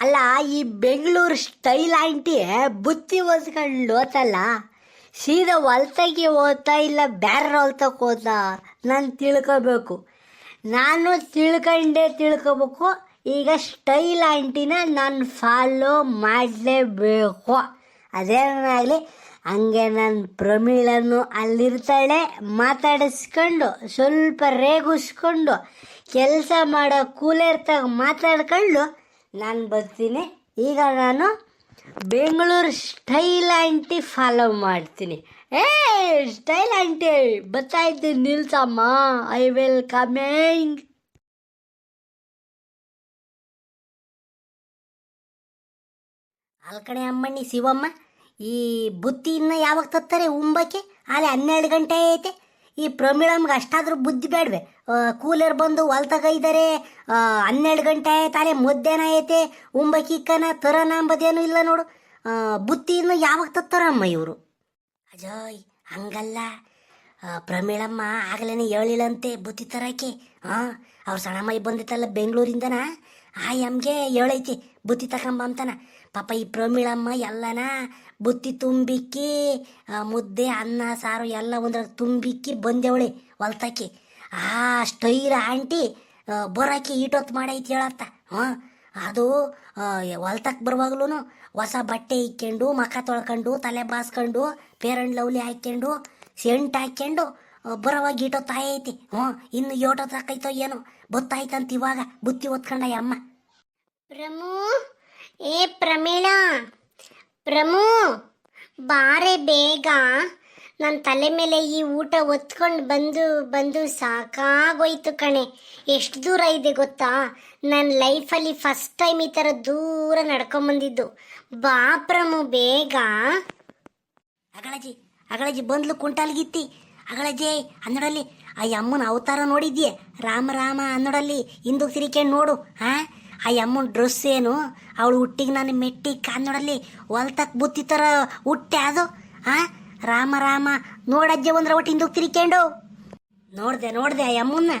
ಅಲ್ಲ, ಈ Bengaluru style aunty ಬುತ್ತಿ ಓದ್ಕೊಂಡು ಹೋತಲ್ಲ ಸೀದಾ ಹೊಲ್ತಾಗಿ ಓದ್ತಾ ಇಲ್ಲ ಬೇರೆ ಹೊಲ್ತಕ್ಕೆ ಓದ್ತಾ ನಾನು ತಿಳ್ಕೋಬೇಕು. ನಾನು ತಿಳ್ಕೊಂಡೇ ತಿಳ್ಕೊಬೇಕು. ಈಗ ಸ್ಟೈಲ್ ಆಂಟಿನ ನಾನು ಫಾಲೋ ಮಾಡಲೇಬೇಕು. ಅದೇನಾಗಲಿ ಹಂಗೆ ನಾನು ಪ್ರಮೀಳನ್ನು ಅಲ್ಲಿರ್ತಾಳೆ, ಮಾತಾಡಿಸ್ಕೊಂಡು, ಸ್ವಲ್ಪ ರೇಗುಸ್ಕೊಂಡು, ಕೆಲಸ ಮಾಡೋ ಕೂಲರ್ತಾಗ ಮಾತಾಡ್ಕೊಂಡು ನಾನು ಬರ್ತೀನಿ. ಈಗ ನಾನು ಬೆಂಗಳೂರು ಸ್ಟೈಲ್ ಆಂಟಿ ಫಾಲೋ ಮಾಡ್ತೀನಿ. ಏ, ಸ್ಟೈಲ್ ಆಂಟಿ, ಬರ್ತಾ ಇದ್ದೀನಿ, ನಿಲ್ಸಮ್ಮ. I will coming. ಅಲ್ಕಣೆ ಅಮ್ಮಣ್ಣಿ, ಶಿವಮ್ಮ, ಈ ಬುತ್ತಿ ಇನ್ನು ಯಾವಾಗ ತತ್ತಾರೆ ಉಂಬಕ್ಕೆ ಅಲ್ಲಿ ಹನ್ನೆರಡು ಗಂಟೆ ಐತೆ. ಈ ಪ್ರಮೀಳಮ್ಗೆ ಅಷ್ಟಾದ್ರೂ ಬುದ್ಧಿ ಬೇಡವೆ. ಕೂಲರ್ ಬಂದು ಹೊಲ್ತಾಗ ಇದ್ದಾರೆ ಹನ್ನೆರಡು ಗಂಟೆ ಆಯ್ತಾಲೆ ಮಧ್ಯಾಹ್ನ ಐತೆ ಉಂಬಕಿಕ್ಕನ ತರನ ಅಂಬದೇನು ಇಲ್ಲ ನೋಡು. ಬುತ್ತಿ ಇನ್ನು ಯಾವಾಗ ತತ್ತರಮ್ಮ ಇವರು. ಅಜಯ್, ಹಂಗಲ್ಲ. ಪ್ರಮೀಳಮ್ಮ ಆಗಲೇನೆ ಹೇಳಿಲ್ಲಂತೆ ಬುತ್ತಿ ತರಕ್ಕೆ ಹಾಂ ಅವ್ರ ಸಣ್ಣಮ್ಮಯ್ಯ ಬಂದಿತ್ತಲ್ಲ ಬೆಂಗಳೂರಿಂದನ? ಆ, ಎಮ್ಗೆ ಹೇಳೈತಿ ಬುತ್ತಿ ತಕೊಂಬ ಅಂತಾನ. ಪಾಪ ಈ ಪ್ರಮೀಳಮ್ಮ ಎಲ್ಲನ ಬುತ್ತಿ ತುಂಬಿಕ್ಕಿ ಮುದ್ದೆ, ಅನ್ನ, ಸಾರು ಎಲ್ಲ ಒಂದ್ರ ತುಂಬಿಕ್ಕಿ ಬಂದೇವಳಿ ಹೊಲ್ತಾಕಿ. ಆ ಸ್ಟೈರ ಆಂಟಿ ಬರಾಕಿ ಈಟೊತ್ತು ಮಾಡೈತಿ ಹೇಳತ್ತ. ಹಾಂ, ಅದು ಹೊಲ್ತಕ್ಕೆ ಬರುವಾಗ್ಲೂ ಹೊಸ ಬಟ್ಟೆ ಇಕ್ಕೊಂಡು, ಮಖ ತೊಳ್ಕೊಂಡು, ತಲೆ ಬಾಸ್ಕೊಂಡು ಪೇರಂಡ್ ಲವ್ಲಿ ಹಾಕ್ಕೊಂಡು, ಸೆಂಟ್ ಹಾಕ್ಕೊಂಡು ಬರೋವಾಗ ಈಟೊತ್ತು ಐತಿ ಹ್ಞೂ, ಇನ್ನು ಏಟೊತ್ತು ಹಾಕೈತೋ ಏನೋ ಗೊತ್ತಾಯ್ತಂತ ಇವಾಗ ಬುತ್ತಿ ಒತ್ಕೊಂಡ ಅಮ್ಮ ಏ ಪ್ರಮೀಳ, ಪ್ರಮು, ಬಾರೆ ಬೇಗ. ನನ್ನ ತಲೆ ಮೇಲೆ ಈ ಊಟ ಒತ್ಕೊಂಡು ಬಂದು ಬಂದು ಸಾಕಾಗೋಯ್ತು ಕಣೆ. ಎಷ್ಟು ದೂರ ಇದೆ ಗೊತ್ತಾ? ನನ್ನ ಲೈಫಲ್ಲಿ ಫಸ್ಟ್ ಟೈಮ್ ಈ ಥರ ದೂರ ನಡ್ಕೊಂಬಂದಿದ್ದು ಬಾ ಪ್ರಮು, ಬೇಗ. ಅಗಳಜಿ ಅಗಳಜಿ, ಬಂದ್ಲು ಕುಂಟಾಲ್ಗಿತ್ತಿ. ಅಗಳಜಿ ಅನ್ನೋಡಲ್ಲಿ ಆ ಅಮ್ಮನ ಅವತಾರ ನೋಡಿದ್ಯೆ? ರಾಮ ರಾಮ ಅನ್ನೋಡಲ್ಲಿ ಹಿಂದೂ ಸಿರಿಕೆ ನೋಡು ಹಾ ಆ ಅಮ್ಮನ ಡ್ರೆಸ್ ಏನು? ಅವಳು ಹುಟ್ಟಿಗೆ ನಾನು ಮೆಟ್ಟಿ ಕನ್ನಡಲ್ಲಿ ಹೊಲ್ತಕ್ ಬುತ್ತಿ ಥರ ಹುಟ್ಟೆ ಅದು ಹಾ ರಾಮ ರಾಮ, ನೋಡಜ್ಜೆ ಒಂದ್ರ ಒಟ್ಟು ಹಿಂದಕ್ಕೆ ತಿರ್ಕೊಂಡು ನೋಡ್ದೆ ನೋಡ್ದೆ ಆ ಅಮ್ಮನ್ನ.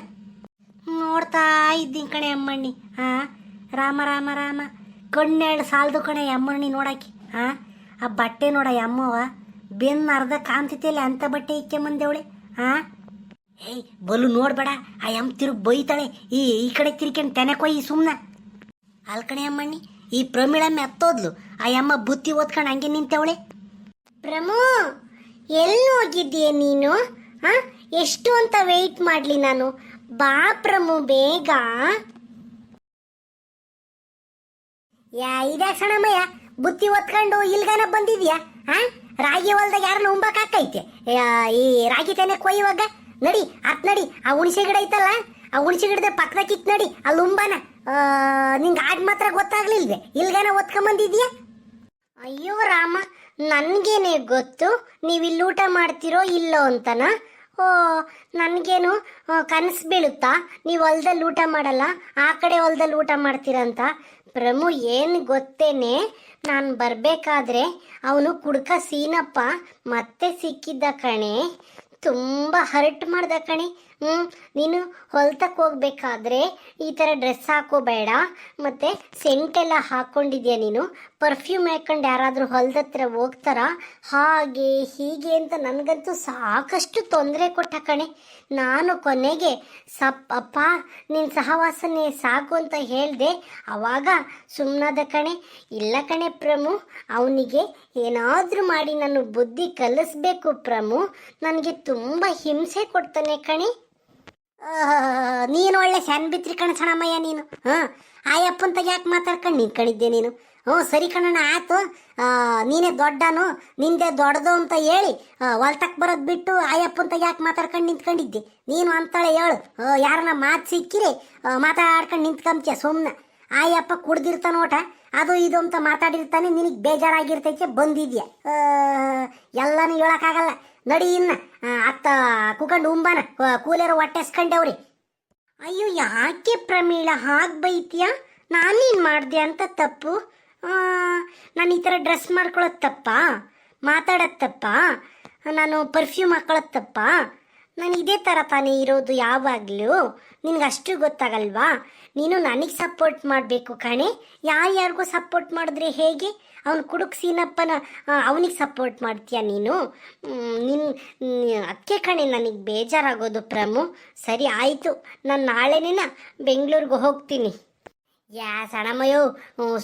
ನೋಡ್ತಾ ಇದ್ದೀನಿ ಕಣೆ ಅಮ್ಮಣ್ಣಿ ಹಾ ರಾಮ ರಾಮ ರಾಮ ಕಣ್ಣೆರಡು ಸಾಲದು ಕಣೆ ಅಮ್ಮಣ್ಣಿ ನೋಡಕ್ಕೆ ಹಾ ಆ ಬಟ್ಟೆ ನೋಡ ಅಮ್ಮವ ಬೆನ್ ಅರ್ಧ ಕಾಣ್ತಿತ್ತಿಲ್ಲ ಅಂತ ಬಟ್ಟೆ ಇಕ್ಕೆಂಬಂದೇವಳೆ ಹಾ ಏಯ್, ಬಲು ನೋಡ್ಬೇಡ ಆ ಎಂ ತಿರುಗಿ ಬೈತಾಳೆ, ಈ ಈ ಕಡೆ ತಿರ್ಕೊಂಡು ತೆನೆ ಕೊಯ್ಯಿ ಸುಮ್ಮನೆ ಅಲ್ಕಣೆ ಅಮ್ಮಣ್ಣಿ, ಈ ಪ್ರಮೀಳಮ್ಮೆ ಹತ್ತೋದ್ಲು ಆ ಅಮ್ಮ ಬುತ್ತಿ ಓದ್ಕೊಂಡು ಹಂಗೆ ನಿಂತವಳೆ. ಪ್ರಮು ಎಲ್ಲಿ ಹೋಗಿದ್ದೀಯ ನೀನು? ಹಾ ಎಷ್ಟು ಅಂತ ವೆಯ್ಟ್ ಮಾಡಲಿ ನಾನು. ಬಾ ಪ್ರಮು, ಬೇಗ. ಯಾ, ಇದ್ಯಾ ಬುತ್ತಿ ಒತ್ಕೊಂಡು ಇಲ್ಗಾನ ಬಂದಿದ್ಯಾ? ಹಾ ರಾಗಿ ಹೊಲ್ದಾಗ ಯಾರನ್ನ ಉಂಬಕ್ ಹಾಕೈತೆ? ಈ ರಾಗಿ ತಾನೆ ಕೊಯ್ಯುವಾಗ? ನಡಿ ಅತ್ ನಡಿ, ಆ ಹುಣಸೆ ಗಿಡ ಐತಲ್ಲ? ಆ ಹುಣಸೆ ಗಿಡದ ಪಕ್ಕದ ಕಿತ್ ನಡಿ ಅಲ್ಲಿ ಉಂಬಾನ. ನಿಂಗ್ ಆಡ್ ಮಾತ್ರ ಗೊತ್ತಾಗ್ಲಿಲ್ವೇ? ಇಲ್ಗಾನ ಒತ್ಕೊಂಬಂದಿದ್ಯಾ? ಅಯ್ಯೋ ರಾಮ, ನನಗೇನೆ ಗೊತ್ತು? ನೀವು ಇಲ್ಲಿ ಊಟ ಮಾಡ್ತಿರೋ ಇಲ್ಲೋ ಅಂತನ? ಓ ನನಗೇನು ಕನಸು ಬೀಳುತ್ತಾ? ನೀವು ಹೊಲ್ದಲ್ಲಿ ಊಟ ಮಾಡಲ್ಲ, ಆ ಕಡೆ ಹೊಲ್ದಲ್ಲಿ ಊಟ ಮಾಡ್ತೀರಂತ? ಪ್ರಮು, ಏನು ಗೊತ್ತೇನೆ? ನಾನು ಬರಬೇಕಾದ್ರೆ ಅವನು ಕುಡ್ಕ ಸೀನಪ್ಪ, ಮತ್ತೆ ಸಿಕ್ಕಿದ್ದ ಕಣೆ. ತುಂಬ ಹರ್ಟ್ ಮಾಡ್ದ ಕಣೆ. ಹ್ಞೂ ನೀನು ಹೊಲ್ತಕ್ಕೆ ಹೋಗ್ಬೇಕಾದ್ರೆ ಈ ಥರ ಡ್ರೆಸ್ ಹಾಕೋಬೇಡ. ಮತ್ತು ಸೆಂಟೆಲ್ಲ ಹಾಕ್ಕೊಂಡಿದ್ಯಾ ನೀನು? ಪರ್ಫ್ಯೂಮ್ ಹಾಕ್ಕೊಂಡು ಯಾರಾದರೂ ಹೊಲ್ದತ್ರ ಹೋಗ್ತಾರ? ಹಾಗೆ, ಹೀಗೆ ಅಂತ ನನಗಂತೂ ಸಾಕಷ್ಟು ತೊಂದರೆ ಕೊಟ್ಟ ಕಣೆ. ನಾನು ಕೊನೆಗೆ, ಸಪ್, ಅಪ್ಪ ನಿನ್ನ ಸಹವಾಸನೆ ಸಾಕು ಅಂತ ಹೇಳಿದೆ. ಆವಾಗ ಸುಮ್ಮನಾದ ಕಣೆ. ಇಲ್ಲ ಕಣೆ ಪ್ರಮು, ಅವನಿಗೆ ಏನಾದರೂ ಮಾಡಿ ನಾನು ಬುದ್ಧಿ ಕಲಿಸ್ಬೇಕು ಪ್ರಮು. ನನಗೆ ತುಂಬ ಹಿಂಸೆ ಕೊಡ್ತಾನೆ ಕಣೆ. ನೀನು ಒಳ್ಳೆ ಶಾನ್ ಬಿತ್ರಿ ಕಣ ನೀನು. ಹಾಂ ಆಯಪ್ಪಂತ ಯಾಕೆ ಮಾತಾಡ್ಕೊಂಡು ನಿಂತ್ಕೊಂಡಿದ್ದೆ ನೀನು? ಹ್ಞೂ, ಸರಿ ಕಣಣ್ಣ, ಆಯ್ತು. ನೀನೇ ದೊಡ್ಡನು, ನಿಂದೆ ದೊಡ್ಡದು ಅಂತ ಹೇಳಿ ಹೊಲ್ತಕ್ಕೆ ಬರೋದು ಬಿಟ್ಟು ಆಯಪ್ಪಂತ ಯಾಕೆ ಮಾತಾಡ್ಕೊಂಡು ನಿಂತ್ಕೊಂಡಿದ್ದೆ? ನೀನು ಅಂತಾಳೆ ಹೇಳು. ಯಾರನ್ನ ಮಾತು ಸಿಕ್ಕಿರಿ ಮಾತಾಡ್ಕೊಂಡು ನಿಂತ್ಕೊಂಬ್ತೀಯ ಸುಮ್ಮನೆ ಆಯಪ್ಪ ಕುಡ್ದಿರ್ತಾನ ಓಟ. ಅದು ಇದು ಅಂತ ಮಾತಾಡಿರ್ತಾನೆ, ನಿನಗೆ ಬೇಜಾರಾಗಿರ್ತೈತೆ, ಬಂದಿದ್ಯಾ? ಎಲ್ಲನೂ ಹೇಳಕ್ಕಾಗಲ್ಲ. ನಡಿ ಇನ್ನ. ಅತ್ತ ಕುಕಂಡು ಉಂಬಾನ. ಕೂಲೇರು ಹೊಟ್ಟೆಸ್ಕೊಂಡವ್ರಿ. ಅಯ್ಯೋ, ಯಾಕೆ ಪ್ರಮೀಳ, ಹಾಗೆ ಬೈತೀಯ? ನಾನೇನು ಮಾಡಿದೆ ಅಂತ ತಪ್ಪು? ನಾನು ಈ ಥರ ಡ್ರೆಸ್ ಮಾಡ್ಕೊಳ್ಳೋದು ತಪ್ಪಾ? ಮಾತಾಡೋದು ತಪ್ಪಾ? ನಾನು ಪರ್ಫ್ಯೂಮ್ ಹಾಕೊಳ್ಳೋದು ತಪ್ಪಾ? ನಾನು ಇದೇ ಥರ ತಾನೇ ಇರೋದು ಯಾವಾಗಲೂ. ನಿನಗೆ ಅಷ್ಟು ಗೊತ್ತಾಗಲ್ವಾ? ನೀನು ನನಗೆ ಸಪೋರ್ಟ್ ಮಾಡಬೇಕು ಕಣೆ. ಯಾರ್ಯಾರಿಗೂ ಸಪೋರ್ಟ್ ಮಾಡಿದ್ರೆ ಹೇಗೆ? ಅವನು ಕುಡುಕ್ ಸೀನಪ್ಪನ ಅವನಿಗೆ ಸಪೋರ್ಟ್ ಮಾಡ್ತೀಯ ನೀನು? ನಿನ್ನ ನಿನ್ ಅದಕ್ಕೆ ಕಣೆ ನನಗೆ ಬೇಜಾರಾಗೋದು ಪ್ರಮು. ಸರಿ, ಆಯಿತು. ನಾನು ನಾಳೆನೇನ ಬೆಂಗಳೂರಿಗೆ ಹೋಗ್ತೀನಿ. ಯಾ ಸಣಮಯ್ಯೋ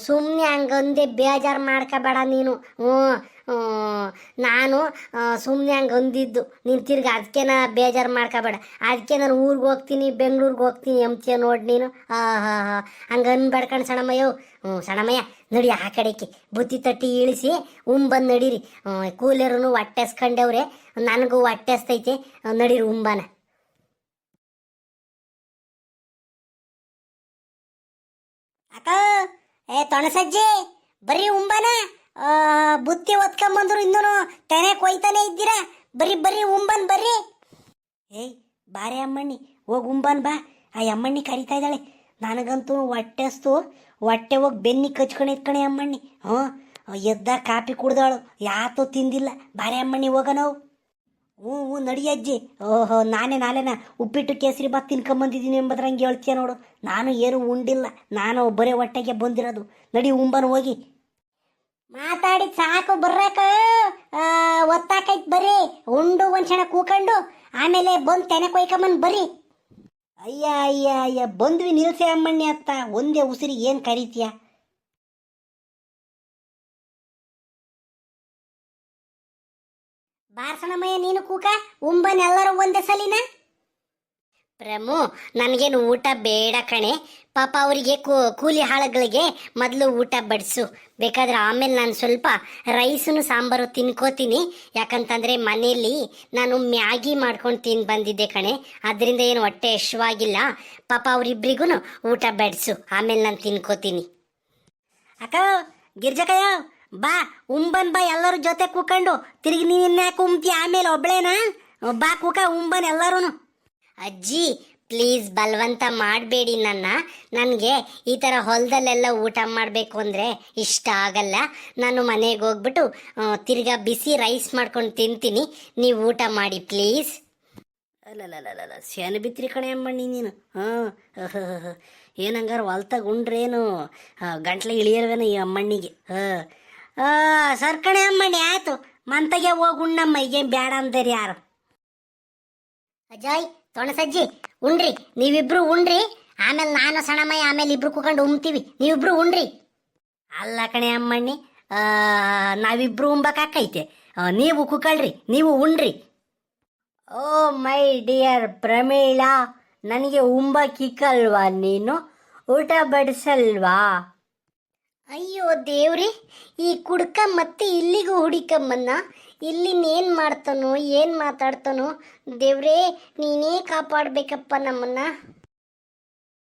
ಸುಮ್ಮನೆ ಹಂಗೊಂದೇ ಬೇಜಾರು ಮಾಡ್ಕೋಬೇಡ ನೀನು. ಹ್ಞೂ ನಾನು ಸುಮ್ಮನೆ ಹಂಗೆ ಅಂದಿದ್ದು. ನೀನು ತಿರ್ಗಿ ಅದಕ್ಕೆ ನಾ ಬೇಜಾರು ಮಾಡ್ಕೋಬೇಡ. ಅದಕ್ಕೆ ನಾನು ಊರಿಗೆ ಹೋಗ್ತೀನಿ, ಬೆಂಗ್ಳೂರಿಗೆ ಹೋಗ್ತೀನಿ ಎಮ್ತಿಯ ನೋಡಿ ನೀನು. ಹಾಂ ಹಾಂ ಹಾಂ. ಹಂಗೆ ಅನ್ಬೇಡ್ಕಣ್ ಸಣಮಯ್ಯೋ ಹ್ಞೂ ಸಣಮಯ್ಯ ನಡಿ ಆ ಕಡೆಗೆ ಬುತ್ತಿ ತಟ್ಟಿ ಇಳಿಸಿ ಉಂಬಂದು ನಡೀರಿ. ಕೂಲರೂ ಹೊಟ್ಟೆಸ್ಕೊಂಡವ್ರೆ, ನನಗೂ ಹೊಟ್ಟೆಸ್ತೈತೆ. ನಡೀರಿ ಉಂಬಾನ. ಅಕ್ಕ, ಏ ತೊಣಸಜ್ಜಿ ಬರೀ ಉಂಬನ. ಬುತ್ತಿ ಒತ್ಕೊಂಬಂದ್ರು ಇನ್ನೂ ತೆನೆ ಕೊಯ್ತಾನೆ ಇದ್ದೀರಾ? ಬರ್ರಿ ಬರ್ರಿ, ಉಂಬನ್ ಬರ್ರಿ. ಏಯ್, ಬಾರೆ ಅಮ್ಮಣ್ಣಿ, ಹೋಗಿ ಉಂಬನ್ ಬಾ. ಆ ಅಮ್ಮಣ್ಣಿ ಕರಿತಾ ಇದ್ದಾಳೆ. ನನಗಂತೂ ಹೊಟ್ಟೆಸ್ತು. ಹೊಟ್ಟೆ ಹೋಗಿ ಬೆನ್ನಿ ಕಚ್ಕೊಂಡು ಕಣೆ ಅಮ್ಮಣ್ಣಿ. ಹ್ಞೂ, ಎದ್ದ ಕಾಪಿ ಕುಡ್ದಾಳು. ಯಾತೋ ತಿಂದಿಲ್ಲ. ಬಾರೆ ಅಮ್ಮಣ್ಣಿ, ಹೋಗ ನಾವು. ಹ್ಞೂ ಹ್ಞೂ, ನಡಿ ಅಜ್ಜಿ. ಓಹೋ, ನಾನೇ ನಾಳೆನ ಉಪ್ಪಿಟ್ಟು ಕೇಸರಿ ಬಾತ್ ತಿನ್ಕೊಂಬಂದಿದ್ದೀನಿ ಎಂಬುದ್ರಂಗೆ ಹೇಳ್ತೀಯ ನೋಡು. ನಾನು ಏನು ಉಂಡಿಲ್ಲ. ನಾನು ಬರೇ ಹೊಟ್ಟೆಗೆ ಬಂದಿರೋದು. ನಡಿ ಉಂಬನ ಹೋಗಿ. ಮಾತಾಡಿ ಸಾಕು ಬರ್ರಕ. ಒತ್ತಾಕೈತ್ ಬರ್ರಿ. ಉಂಡು ಒಂದ್ ಕ್ಷಣ ಕೂಕೊಂಡು ಆಮೇಲೆ ಬಂದ್ ತೆನೆ ಕೊಯ್ಕೊಂಬಂದ್ ಬರ್ರಿ. ಅಯ್ಯ ಅಯ್ಯ ಅಯ್ಯ ಬಂದ್ವಿ ನಿಲ್ಸೆ ಅಮ್ಮಣ್ಣಿ ಅತ್ತ. ಒಂದೇ ಉಸಿರಿಗೆ ಏನು ಕರೀತೀಯ? ಬಾರ್ಸಣಮಯ್ಯ ನೀನು ಕೂಕ? ಉಂಬನ್ ಎಲ್ಲರೂ ಒಂದೇ ಸಲಿನ? ಪ್ರಮು ನನಗೇನು ಊಟ ಬೇಡ ಕಣೆ. ಪಾಪ ಅವರಿಗೆ ಕೂಲಿ ಹಾಳುಗಳಿಗೆ ಮೊದಲು ಊಟ ಬಡಿಸು. ಬೇಕಾದ್ರೆ ಆಮೇಲೆ ನಾನು ಸ್ವಲ್ಪ ರೈಸನ್ನು ಸಾಂಬಾರು ತಿನ್ಕೋತೀನಿ. ಯಾಕಂತಂದರೆ ಮನೆಯಲ್ಲಿ ನಾನು ಮ್ಯಾಗಿ ಮಾಡ್ಕೊಂಡು ತಿಂದು ಬಂದಿದ್ದೆ ಕಣೆ. ಅದರಿಂದ ಏನು ಹೊಟ್ಟೆ ಯಶವಾಗಿಲ್ಲ ಪಾಪ ಅವರಿಬ್ಬರಿಗೂ ಊಟ ಬಡಿಸು. ಆಮೇಲೆ ನಾನು ತಿನ್ಕೋತೀನಿ. ಅಕ್ಕ, ಗಿರ್ಜಕಯ್ಯ, ಬಾ. ಉಂಬನ್ ಬಾ, ಎಲ್ಲರ ಜೊತೆ ಕೂಕೊಂಡು. ತಿರುಗಿ ನೀನು ಯಾಕೆ ಉಮ್ತಿ ಆಮೇಲೆ ಒಬ್ಬಳೇನಾ ಬಾ, ಕೂಕ, ಉಂಬನ್ ಎಲ್ಲರೂ ಅಜ್ಜಿ ಪ್ಲೀಸ್ ಬಲವಂತ ಮಾಡಬೇಡಿ ನನ್ನ. ನನಗೆ ಈ ಥರ ಹೊಲದಲ್ಲೆಲ್ಲ ಊಟ ಮಾಡಬೇಕು ಅಂದರೆ ಇಷ್ಟ ಆಗಲ್ಲ. ನಾನು ಮನೆಗೆ ಹೋಗ್ಬಿಟ್ಟು ತಿರ್ಗ ಬಿಸಿ ರೈಸ್ ಮಾಡ್ಕೊಂಡು ತಿಂತೀನಿ. ನೀವು ಊಟ ಮಾಡಿ ಪ್ಲೀಸ್ ಅಲ್ಲಲ್ಲ ಸೇನೆ ಬಿತ್ರಿ ಕಣೆ ಅಮ್ಮಣ್ಣಿ ನೀನು. ಹಾಂ ಏನಂಗಾರ ಹೊಲ್ತಾಗ ಉಂಡ್ರೇನು? ಗಂಟ್ಲೆ ಇಳಿಯರ್ವೇನ ಈ ಅಮ್ಮಣ್ಣಿಗೆ. ಹಾಂ. ಸರ್ ಕಣೆ ಅಮ್ಮಣ್ಣಿ ಆಯಿತು. ಮಂತಗೆ ಹೋಗಿ ಉಣ್ಣಮ್ಮ ಈಗೇನು ಬೇಡ ಅಂದರಿ ಯಾರು? ಅಜಯ್ ತೊಣಸಜ್ಜಿ ಉಣ್ರಿ. ನೀವಿಬ್ರು ಉಣ್ರಿ. ಆಮೇಲೆ ನಾನು ಸಣ್ಣಮಯ್ಯ ಆಮೇಲೆ ಇಬ್ರು ಕೂಕೊಂಡು ಉಮ್ತೀವಿ ನೀವಿಬ್ರು ಉಣ್ರಿ. ಅಲ್ಲ ಕಣೆ ಅಮ್ಮಣ್ಣಿ ನಾವಿಬ್ರು ಉಂಬಕಾಕೈತೆ ನೀವು ಕುಕಳ್ರಿ ನೀವು ಉಣ್ರಿ. ಓ, ಮೈ ಡಿಯರ್ ಪ್ರಮೀಳಾ, ನನಗೆ ಉಂಬಕ್ಕಿಕ್ಕಲ್ವಾ ನೀನು? ಊಟ ಬಡಿಸಲ್ವಾ? ಅಯ್ಯೋ ದೇವ್ರಿ, ಈ ಕುಡ್ಕ ಮತ್ತೆ ಇಲ್ಲಿಗೂ ಹುಡಿಕಮ್ಮನ್ನ ಇಲ್ಲಿನೇನು ಮಾಡ್ತಾನೋ ಏನು ಮಾತಾಡ್ತಾನೋ ದೇವ್ರೇ ನೀನೇ ಕಾಪಾಡಬೇಕಪ್ಪ ನಮ್ಮನ್ನ.